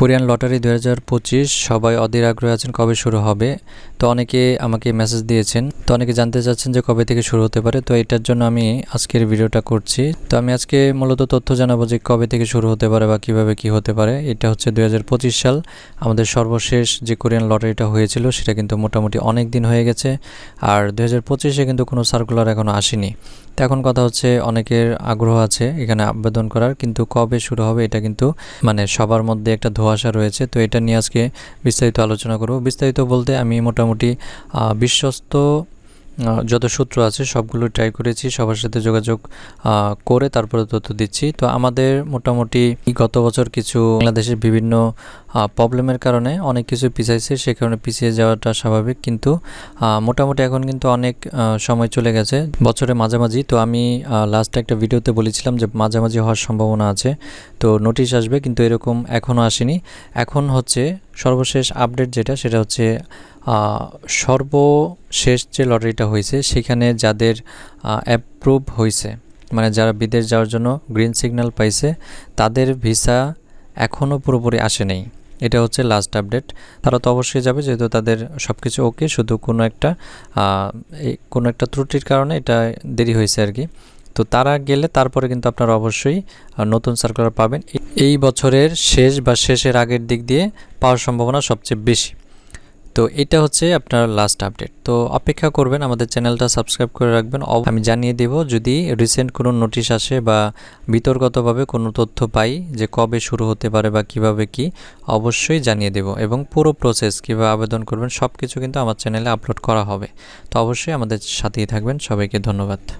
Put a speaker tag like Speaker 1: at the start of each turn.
Speaker 1: Korean lottery দু হাজার পঁচিশ, সবাই অধীর আগ্রহে আছেন কবে শুরু হবে। তো অনেকে আমাকে মেসেজ দিয়েছেন। তো অনেকে জানতে চাচ্ছেন যে কবে থেকে শুরু হতে পারে। তো এটার জন্য আমি আজকের ভিডিওটা করছি। তো আমি আজকে মূলত তথ্য জানাব যে কবে থেকে শুরু হতে পারে বা কীভাবে কি হতে পারে। এটা হচ্ছে দু হাজার পঁচিশ সাল। আমাদের সর্বশেষ যে কোরিয়ান লটারিটা হয়েছিল, সেটা কিন্তু মোটামুটি অনেক দিন হয়ে গেছে। আর দু হাজার পঁচিশে কিন্তু কোনো সার্কুলার এখনও আসেনি। তো এখন কথা হচ্ছে অনেকের আগ্রহ আছে এখানে আবেদন করার। কিন্তু কবে শুরু হবে, এটা কিন্তু মানে সবার মধ্যে একটা ধোঁয়াশা রয়েছে। তো এটা নিয়ে আজকে বিস্তারিত আলোচনা করব। বিস্তারিত বলতে আমি মোটামুটি বিশ্বস্ত যত সূত্র আছে, সবগুলো ট্রাই করেছি, সবার সাথে যোগাযোগ করে তারপরে তথ্য দিচ্ছি। তো আমাদের মোটামুটি গত বছর কিছু বাংলাদেশের বিভিন্ন প্রবলেমের কারণে অনেক কিছু পিছাইছে, সে কারণে পিছিয়ে যাওয়াটা স্বাভাবিক। কিন্তু মোটামুটি এখন কিন্তু অনেক সময় চলে গেছে বছরের মাঝামাঝি। তো আমি লাস্ট একটা ভিডিওতে বলেছিলাম যে মাঝামাঝি হওয়ার সম্ভাবনা আছে। তো নোটিশ আসবে, কিন্তু এরকম এখনও আসেনি। এখন হচ্ছে সর্বশেষ আপডেট যেটা, সেটা হচ্ছে সর্বশেষ যে লটারিটা হয়েছে, সেখানে যাদের অ্যাপ্রুভ হয়েছে মানে যারা বিদেশ যাওয়ার জন্য গ্রিন সিগন্যাল পাইছে, তাদের ভিসা এখনও পুরোপুরি আসে নেই। এটা হচ্ছে লাস্ট আপডেট তারা তো অবশ্যই যাবে, যেহেতু তাদের সব কিছু ওকে শুধু কোনো একটা কোনো একটা ত্রুটির কারণে এটা দেরি হয়েছে আর কি। তো তারা গেলে তারপরে কিন্তু আপনারা অবশ্যই নতুন সার্কুলার পাবেন। এই বছরের শেষ বা শেষের আগের দিক দিয়ে পাওয়ার সম্ভাবনা সবচেয়ে বেশি। তো এটা হচ্ছে আপনার লাস্ট আপডেট তো অপেক্ষা করবেন, আমাদের চ্যানেলটা সাবস্ক্রাইব করে রাখবেন। আমি জানিয়ে দেব, যদি রিসেন্ট কোনো নোটিশ আসে বা বিতর্কতভাবে কোনো তথ্য পাই যে কবে শুরু হতে পারে বা কীভাবে কি, অবশ্যই জানিয়ে দেব এবং পুরো প্রসেস কীভাবে আবেদন করবেন সব কিছু কিন্তু আমার চ্যানেলে আপলোড করা হবে। তো অবশ্যই আমাদের সাথেই থাকবেন। সবাইকে ধন্যবাদ।